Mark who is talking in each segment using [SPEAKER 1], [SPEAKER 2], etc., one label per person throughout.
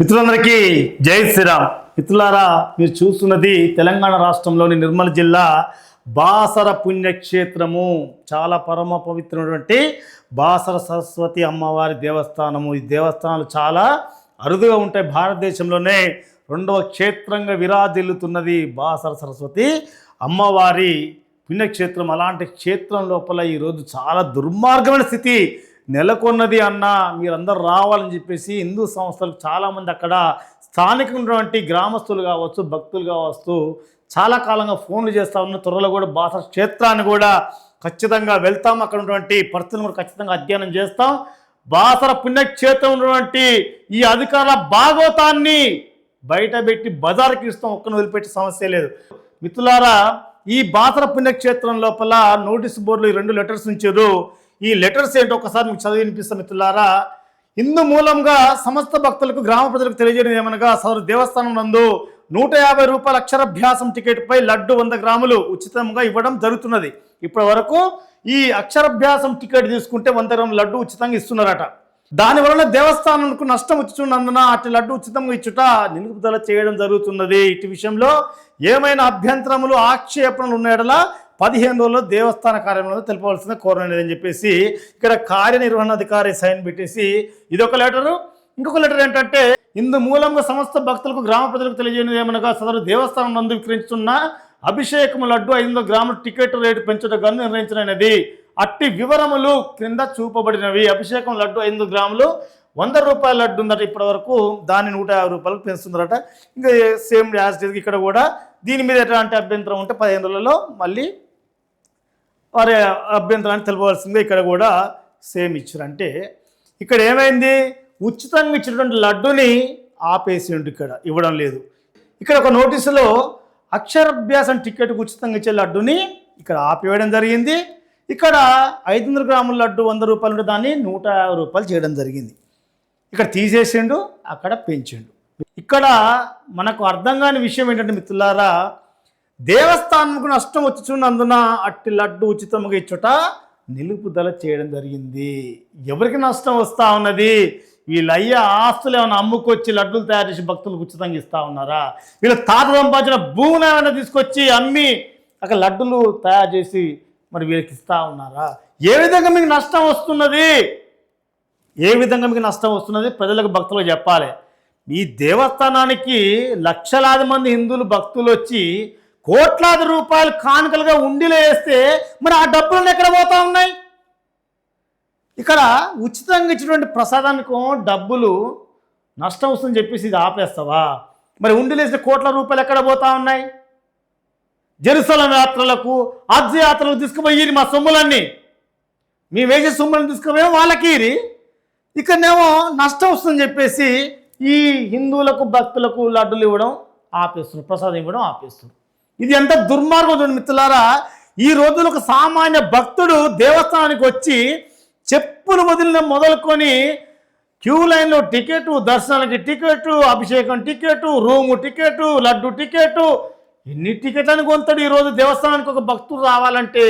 [SPEAKER 1] మిత్రులందరికీ జై శ్రీరామ్. మిత్రులారా మీరు చూస్తున్నది తెలంగాణ రాష్ట్రంలోని నిర్మల్ జిల్లా బాసర పుణ్యక్షేత్రము. చాలా పరమ పవిత్రమైనటువంటి బాసర సరస్వతి అమ్మవారి దేవస్థానము. ఈ దేవస్థానాలు చాలా అరుదుగా ఉంటాయి. భారతదేశంలోనే రెండవ క్షేత్రంగా విరాజిల్లుతున్నది బాసర సరస్వతి అమ్మవారి పుణ్యక్షేత్రం. అలాంటి క్షేత్రం లోపల ఈరోజు చాలా దుర్మార్గమైన స్థితి. నెలకొన్నది అన్న మీరందరూ రావాలని చెప్పేసి హిందూ సంస్థలు చాలామంది అక్కడ స్థానిక ఉన్నటువంటి గ్రామస్తులు కావచ్చు భక్తులు కావచ్చు చాలా కాలంగా ఫోన్లు చేస్తూ ఉన్న త్వరలో కూడా బాస క్షేత్రాన్ని కూడా ఖచ్చితంగా వెళ్తాం. అక్కడ ఉన్నటువంటి పరిస్థితులను కూడా ఖచ్చితంగా అధ్యయనం చేస్తాం. బాసర పుణ్యక్షేత్రం ఉన్నటువంటి ఈ అధికారుల భాగవతాన్ని బయట పెట్టి బజార్కి ఇస్తాం. ఒక్కను వదిలిపెట్టే సమస్య లేదు. మిత్రులారా ఈ బాసర పుణ్యక్షేత్రం లోపల నోటీస్ బోర్డులో ఈ రెండు లెటర్స్ ఉంచారు. ఈ లెటర్స్ ఏంటో ఒకసారి మీకు చదివి వినిపిస్తాం మిత్రులారా. ఇందు మూలంగా సమస్త భక్తులకు గ్రామ ప్రజలకు తెలియజేయడం ఏమనగా సదరు దేవస్థానం నందు నూట యాభై రూపాయల అక్షరాభ్యాసం టికెట్పై లడ్డు వంద గ్రాములు ఉచితంగా ఇవ్వడం జరుగుతున్నది. ఇప్పటి వరకు ఈ అక్షరాభ్యాసం టికెట్ తీసుకుంటే వంద గ్రాముల లడ్డు ఉచితంగా ఇస్తున్నారట. దానివలన దేవస్థానంకు నష్టం వచ్చిచున్నందున అటు లడ్డు ఉచితంగా ఇచ్చుట నిలుపుదల చేయడం జరుగుతున్నది. ఇటు విషయంలో ఏమైనా అభ్యంతరములు ఆక్షేపణలు ఉన్నాయడలా పదిహేను రోజుల్లో దేవస్థాన కార్యాలయంలో తెలుపవలసిన కోరలేదని చెప్పేసి ఇక్కడ కార్యనిర్వహణాధికారి సైన్ పెట్టేసి ఇదొక లెటరు. ఇంకొక లెటర్ ఏంటంటే ఇందు మూలంగా సమస్త భక్తులకు గ్రామ ప్రజలకు తెలియజేయమనగా సదరు దేవస్థానం నందు విక్రయించుతున్న అభిషేకము లడ్డు ఐదు వందల గ్రాముల టికెట్ రేటు పెంచుటకు నిర్ణయించినది. అట్టి వివరములు క్రింద చూపబడినవి. అభిషేకం లడ్డు ఐదు గ్రాములు వంద రూపాయల లడ్డు ఉందట ఇప్పటి వరకు దాన్ని నూట యాభై రూపాయలకు పెంచుతుందట ఇంకా సేమ్ యాజ్ ఇక్కడ కూడా దీని మీద ఎట్లాంటి అభ్యంతరం ఉంటే పదిహేను రోజులలో మళ్ళీ వారి అభ్యంతరాన్ని తెలుపవలసిందే ఇక్కడ కూడా సేమ్ ఇచ్చారు అంటే ఇక్కడ ఏమైంది? ఉచితంగా ఇచ్చినటువంటి లడ్డుని ఆపేసిండు ఇక్కడ ఇవ్వడం లేదు. ఇక్కడ ఒక నోటీసులో అక్షరాభ్యాసం టికెట్ ఉచితంగా ఇచ్చే లడ్డుని ఇక్కడ ఆపివేయడం జరిగింది. ఇక్కడ ఐదు వందల గ్రాముల లడ్డు వంద రూపాయలు ఉంటే దాన్ని నూట యాభై రూపాయలు చేయడం జరిగింది. ఇక్కడ తీసేసిండు అక్కడ పెంచిండు. ఇక్కడ మనకు అర్థం కాని విషయం ఏంటంటే మిత్రులారా దేవస్థానంకు నష్టం వచ్చుచున్నందున అట్టి లడ్డు ఉచితంగా ఇచ్చుట నిలుపుదల చేయడం జరిగింది. ఎవరికి నష్టం వస్తూ ఉన్నది? వీళ్ళయ్య ఆస్తులు ఏమైనా అమ్ముకొచ్చి లడ్డూలు తయారు చేసి భక్తులకు ఉచితంగా ఇస్తూ ఉన్నారా? వీళ్ళ తాత సంపాదించిన భూమిని ఏమైనా తీసుకొచ్చి అమ్మి అక్కడ లడ్డులు తయారు చేసి మరి వీళ్ళకి ఇస్తూ ఉన్నారా? ఏ విధంగా మీకు నష్టం వస్తున్నది? ఏ విధంగా మీకు నష్టం వస్తున్నది? ప్రజలకు భక్తులకు చెప్పాలి. ఈ దేవస్థానానికి లక్షలాది మంది హిందువులు భక్తులు వచ్చి కోట్లాది రూపాయలు కానుకలుగా ఉండిలో వేస్తే మరి ఆ డబ్బులను ఎక్కడ పోతా ఉన్నాయి? ఇక్కడ ఉచితంగా ఇచ్చినటువంటి ప్రసాదానికి డబ్బులు నష్టం వస్తుందని చెప్పేసి ఇది ఆపేస్తావా? మరి ఉండిలేసిన కోట్ల రూపాయలు ఎక్కడ పోతా ఉన్నాయి? జెరూసలం యాత్రలకు ఆద్య యాత్రలకు తీసుకుపోయి మా సొమ్ములన్నీ. మీ వేసే సొమ్ములను తీసుకుపోయి వాళ్ళకి ఇక్కడనేమో నష్టం వస్తుందని చెప్పేసి ఈ హిందువులకు భక్తులకు లడ్డులు ఇవ్వడం ఆపేస్తున్నారు ప్రసాదం ఇవ్వడం ఆపేస్తున్నారు. ఇది ఎంత దుర్మార్గం చూడండి మిత్రులారా. ఈ రోజున ఒక సామాన్య భక్తుడు దేవస్థానానికి వచ్చి చెప్పులు వదిలిన మొదలుకొని క్యూ లైన్లో టికెట్ దర్శనానికి టికెట్ అభిషేకం ticket room ticket laddu ticket ఎన్ని టికెట్లను కొంతాడు ఈరోజు దేవస్థానానికి ఒక భక్తుడు రావాలంటే?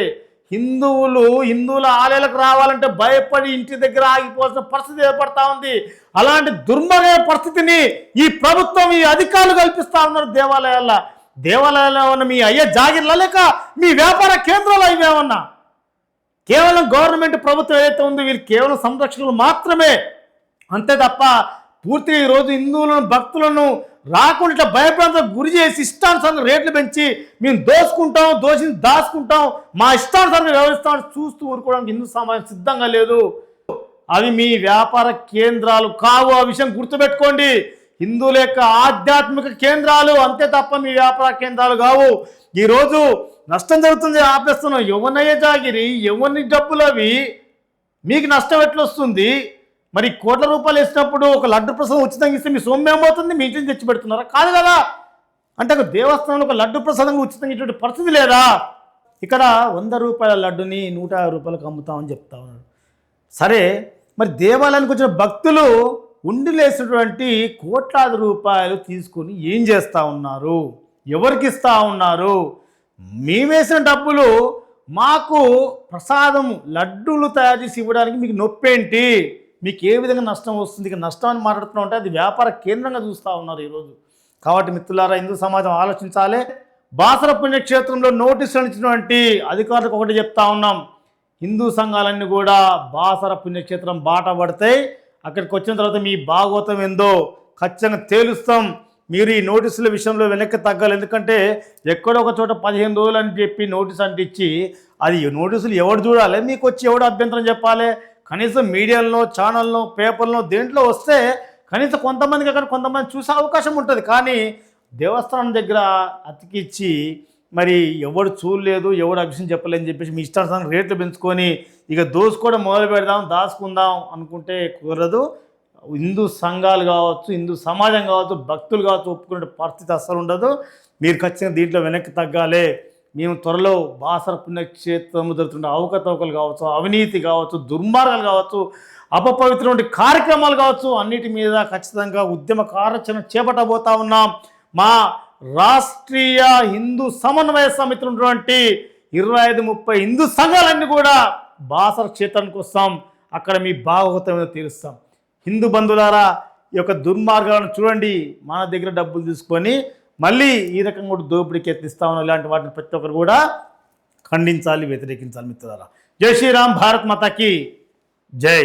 [SPEAKER 1] హిందువులు హిందువుల ఆలయాలకు రావాలంటే భయపడి ఇంటి దగ్గర ఆగిపోవాల్సిన పరిస్థితి ఏర్పడతా ఉంది. అలాంటి దుర్మర పరిస్థితిని ఈ ప్రభుత్వం ఈ అధికారులు కల్పిస్తా ఉన్నారు దేవాలయాల్లో. దేవాలయాల్లో ఉన్న మీ అయ్యే జాగిర్లా లేక మీ వ్యాపార కేంద్రాలు ఇవేమన్నా కేవలం గవర్నమెంట్ ప్రభుత్వం ఏదైతే ఉందో వీళ్ళు కేవలం సంరక్షకులు మాత్రమే. అంతే తప్ప పూర్తిగా ఈరోజు హిందువులను భక్తులను రాకుండా ఇట్లా భయప్రాంతం గురి చేసి ఇష్టానుసారంగా రేట్లు పెంచి మేము దోసుకుంటాం దోషిని దాచుకుంటాం మా ఇష్టానుసారంగా వ్యవహరిస్తామని చూస్తూ ఊరుకోవడానికి హిందూ సమాజం సిద్ధంగా లేదు. అవి మీ వ్యాపార కేంద్రాలు కావు. ఆ విషయం గుర్తుపెట్టుకోండి. హిందువుల యొక్క ఆధ్యాత్మిక కేంద్రాలు అంతే తప్ప మీ వ్యాపార కేంద్రాలు కావు. ఈరోజు నష్టం జరుగుతుంది ఆపేస్తున్నాం. ఎవరినయ్యే జాగిరి? ఎవరిని డబ్బులు అవి? మీకు నష్టం ఎట్లా వస్తుంది మరి కోట్ల రూపాయలు ఇచ్చినప్పుడు ఒక లడ్డు ప్రసాదం ఉచితంగా ఇస్తే మీ సొమ్ము ఏమవుతుంది? మీ ఇంటిని తెచ్చి పెడుతున్నారా కాదు కదా! అంటే ఒక దేవస్థానంలో ఒక లడ్డు ప్రసాదంగా ఉచితంగా ఇటువంటి పరిస్థితి లేదా? ఇక్కడ వంద రూపాయల లడ్డుని నూట యాభై రూపాయలకు అమ్ముతామని చెప్తా ఉన్నాడు. సరే మరి దేవాలయానికి వచ్చిన భక్తులు ఉండిలేసినటువంటి కోట్లాది రూపాయలు తీసుకొని ఏం చేస్తూ ఉన్నారు? ఎవరికి ఇస్తూ ఉన్నారు? మేమేసిన డబ్బులు మాకు ప్రసాదం లడ్డూలు తయారు చేసి ఇవ్వడానికి మీకు నొప్పేంటి? మీకు ఏ విధంగా నష్టం వస్తుంది? ఇక నష్టం అని మాట్లాడుతున్నా ఉంటే అది వ్యాపార కేంద్రంగా చూస్తూ ఉన్నారు ఈరోజు. కాబట్టి మిత్రులారా హిందూ సమాజం ఆలోచించాలి. బాసర పుణ్యక్షేత్రంలో నోటీసులు ఇచ్చినటువంటి అధికారులకు ఒకటి చెప్తా ఉన్నాం. హిందూ సంఘాలన్నీ కూడా బాసర పుణ్యక్షేత్రం బాట పడతాయి అక్కడికి వచ్చిన తర్వాత మీ భాగవతం ఏందో ఖచ్చితంగా తేలుస్తాం. మీరు ఈ నోటీసుల విషయంలో వెనక్కి తగ్గాలి. ఎందుకంటే ఎక్కడో ఒక చోట పదిహేను రోజులు అని చెప్పి నోటీస్ అంటే ఇచ్చి అది నోటీసులు ఎవడు చూడాలి? మీకు వచ్చి ఎవడు అభ్యంతరం చెప్పాలి? కనీసం మీడియాలో ఛానల్లో పేపర్లో దేంట్లో వస్తే కనీసం కొంతమందికి అక్కడ కొంతమంది చూసే అవకాశం ఉంటుంది. కానీ దేవస్థానం దగ్గర అతికిచ్చి మరి ఎవడు చూడలేదు ఎవడు అభిషేకం చెప్పలేదని చెప్పేసి మీ ఇష్టానుసారం రేట్లు పెంచుకొని ఇక దోసుకోవడం మొదలు పెడదాం దాచుకుందాం అనుకుంటే కుదరదు. హిందూ సంఘాలు కావచ్చు హిందూ సమాజం కావచ్చు భక్తులు కావచ్చు ఒప్పుకునే పరిస్థితి అస్సలు ఉండదు. మీరు ఖచ్చితంగా దీంట్లో వెనక్కి తగ్గాలి. మేము త్వరలో బాసర పుణ్యక్షేత్రం జరుగుతున్న అవకతవకలు కావచ్చు అవినీతి కావచ్చు దుర్మార్గాలు కావచ్చు అపపవిత్రమైన కార్యక్రమాలు కావచ్చు అన్నిటి మీద ఖచ్చితంగా ఉద్యమ కార్యాచరణ చేపట్టబోతా ఉన్నాం. మా రాష్ట్రీయ హిందూ సమన్వయ సమితి ఉన్నటువంటి ఇరవై ఐదు ముప్పై హిందూ సంఘాలన్నీ కూడా బాసర క్షేత్రానికి వస్తాం. అక్కడ మీ భాగవతం తీరుస్తాం. హిందూ బంధువులారా ఈ యొక్క దుర్మార్గాలను చూడండి. మన దగ్గర డబ్బులు తీసుకొని మళ్ళీ ఈ రకంగా కూడా దోపిడీకి ఎత్తిస్తా ఉన్నాం ఇలాంటి వాటిని ప్రతి ఒక్కరు కూడా ఖండించాలి వ్యతిరేకించాలి మిత్రులారా. జై శ్రీరామ్ భారత్ మాతకి జై.